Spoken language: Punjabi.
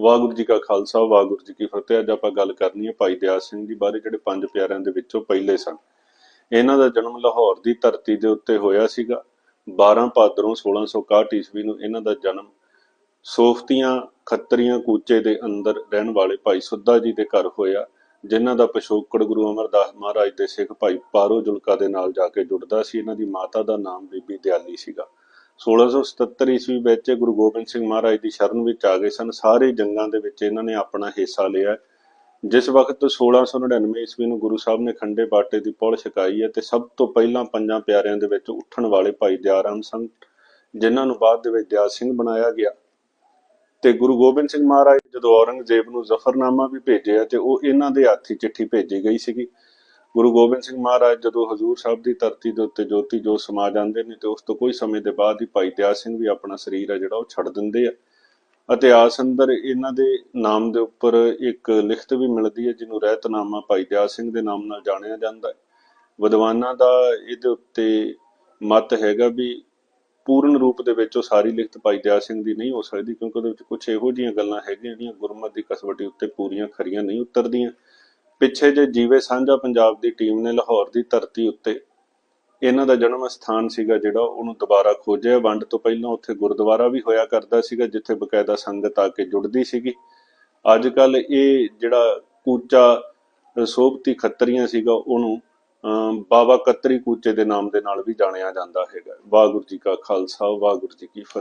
ਵਾਹਿਗੁਰੂ ਜੀ ਕਾ ਖਾਲਸਾ, ਵਾਹਿਗੁਰੂ ਜੀ ਕੀ ਫਤਿਹ। ਅੱਜ ਆਪਾਂ ਗੱਲ ਕਰਨੀ ਹੈ ਭਾਈ ਦਿਆਲ ਸਿੰਘ ਜੀ ਬਾਰੇ, ਜਿਹੜੇ ਪੰਜ ਪਿਆਰਿਆਂ ਦੇ ਵਿੱਚੋਂ ਪਹਿਲੇ ਸਨ। ਇਹਨਾਂ ਦਾ ਜਨਮ ਲਾਹੌਰ ਦੀ ਧਰਤੀ ਦੇ ਉੱਤੇ ਹੋਇਆ ਸੀਗਾ। 12 ਭਾਦਰੋਂ 1661 ਈਸਵੀ ਨੂੰ ਇਹਨਾਂ ਦਾ ਜਨਮ ਸੋਫਤੀਆਂ ਖੱਤਰੀਆਂ ਕੂਚੇ ਦੇ ਅੰਦਰ ਰਹਿਣ ਵਾਲੇ ਭਾਈ ਸੁੱਧਾ ਜੀ ਦੇ ਘਰ ਹੋਇਆ, ਜਿਨ੍ਹਾਂ ਦਾ ਪਿਛੋਕੜ ਗੁਰੂ ਅਮਰਦਾਸ ਮਹਾਰਾਜ ਦੇ ਸਿੱਖ ਭਾਈ ਪਾਰੋ ਜੁਲਕਾ ਦੇ ਨਾਲ ਜਾ ਕੇ ਜੁੜਦਾ ਸੀ। ਇਹਨਾਂ ਦੀ ਮਾਤਾ ਦਾ ਨਾਮ ਬੀਬੀ ਦਿਆਲੀ ਸੀਗਾ। 1677 ਈਸਵੀ ਵਿੱਚ ਗੁਰੂ ਗੋਬਿੰਦ ਸਿੰਘ ਮਹਾਰਾਜ ਦੀ ਸ਼ਰਨ ਵਿੱਚ ਆ ਗਏ ਸਨ। ਸਾਰੇ ਜੰਗਾਂ ਦੇ ਵਿੱਚ ਇਹਨਾਂ ਨੇ ਆਪਣਾ ਹਿੱਸਾ ਲਿਆ। ਜਿਸ ਵਕਤ 1699 ਈਸਵੀ ਨੂੰ ਗੁਰੂ ਸਾਹਿਬ ਨੇ ਖੰਡੇ ਬਾਟੇ ਦੀ ਪੌਲ ਛਕਾਈ ਹੈ ਤੇ ਸਭ ਤੋਂ ਪਹਿਲਾਂ ਪੰਜਾਂ ਪਿਆਰਿਆਂ ਦੇ ਵਿੱਚ ਉੱਠਣ ਵਾਲੇ ਭਾਈ ਦਿਆਰਾਮ ਸਨ ਜਿਨ੍ਹਾਂ ਨੂੰ ਬਾਅਦ ਦੇ ਵਿੱਚ ਦਿਆ ਸਿੰਘ ਬਣਾਇਆ ਗਿਆ। ਤੇ ਗੁਰੂ ਗੋਬਿੰਦ ਸਿੰਘ ਮਹਾਰਾਜ ਜਦੋਂ ਔਰੰਗਜ਼ੇਬ ਨੂੰ ਜ਼ਫਰਨਾਮਾ ਵੀ ਭੇਜਿਆ ਤੇ ਉਹ ਇਹਨਾਂ ਦੇ ਹੱਥੀ ਚਿੱਠੀ ਭੇਜੀ ਗਈ ਸੀਗੀ। ਗੁਰੂ ਗੋਬਿੰਦ ਸਿੰਘ ਮਹਾਰਾਜ ਜਦੋਂ ਹਜ਼ੂਰ ਸਾਹਿਬ ਦੀ ਧਰਤੀ ਦੇ ਉੱਤੇ ਜੋਤੀ ਜੋਤ ਸਮਾ ਜਾਂਦੇ ਨੇ ਤੇ ਉਸ ਤੋਂ ਕੋਈ ਸਮੇਂ ਦੇ ਬਾਅਦ ਹੀ ਭਾਈ ਦਿਆ ਸਿੰਘ ਵੀ ਆਪਣਾ ਸਰੀਰ ਆ ਜਿਹੜਾ ਉਹ ਛੱਡ ਦਿੰਦੇ ਆ। ਇਤਿਹਾਸ ਅੰਦਰ ਇਹਨਾਂ ਦੇ ਨਾਮ ਦੇ ਉੱਪਰ ਇੱਕ ਲਿਖਤ ਵੀ ਮਿਲਦੀ ਹੈ ਜਿਹਨੂੰ ਰਹਿਤਨਾਮਾ ਭਾਈ ਦਿਆ ਸਿੰਘ ਦੇ ਨਾਮ ਨਾਲ ਜਾਣਿਆ ਜਾਂਦਾ ਹੈ। ਵਿਦਵਾਨਾਂ ਦਾ ਇਹਦੇ ਉੱਤੇ ਮਤ ਹੈਗਾ ਵੀ ਪੂਰਨ ਰੂਪ ਦੇ ਵਿੱਚ ਉਹ ਸਾਰੀ ਲਿਖਤ ਭਾਈ ਦਿਆ ਸਿੰਘ ਦੀ ਨਹੀਂ ਹੋ ਸਕਦੀ ਕਿਉਂਕਿ ਉਹਦੇ ਵਿੱਚ ਕੁਝ ਇਹੋ ਜਿਹੀਆਂ ਗੱਲਾਂ ਹੈਗੀਆਂ ਜਿਹੜੀਆਂ ਗੁਰਮਤ ਦੀ ਕਸਵੱਟੀ ਉੱਤੇ ਪੂਰੀਆਂ ਖਰੀਆਂ ਨਹੀਂ ਉਤਰਦੀਆਂ। ਪਿੱਛੇ ਜੇ ਜੀਵੇ ਸਾਂਝਾ ਪੰਜਾਬ ਦੀ ਟੀਮ ਨੇ ਲਾਹੌਰ ਦੀ ਧਰਤੀ ਉੱਤੇ ਇਹਨਾਂ ਦਾ ਜਨਮ ਸਥਾਨ ਸੀਗਾ ਜਿਹੜਾ, ਉਹਨੂੰ ਦੁਬਾਰਾ ਖੋਜਿਆ। ਵੰਡ ਤੋਂ ਪਹਿਲਾਂ ਉੱਥੇ ਗੁਰਦੁਆਰਾ ਵੀ ਹੋਇਆ ਕਰਦਾ ਸੀਗਾ, ਜਿੱਥੇ ਬਕਾਇਦਾ ਸੰਗਤ ਆ ਕੇ ਜੁੜਦੀ ਸੀਗੀ। ਅੱਜ ਕੱਲ ਇਹ ਜਿਹੜਾ ਕੂਚਾ ਸੋਭਤੀ ਖੱਤਰੀਆਂ ਸੀਗਾ, ਉਹਨੂੰ, ਅਮ ਬਾਬਾ ਕੱਤਰੀ ਕੂਚੇ ਦੇ ਨਾਮ ਦੇ ਨਾਲ ਵੀ ਜਾਣਿਆ ਜਾਂਦਾ ਹੈਗਾ। ਵਾਹਿਗੁਰੂ ਜੀ ਕਾ ਖਾਲਸਾ, ਵਾਹਿਗੁਰੂ ਜੀ ਕੀ ਫਤਿਹ।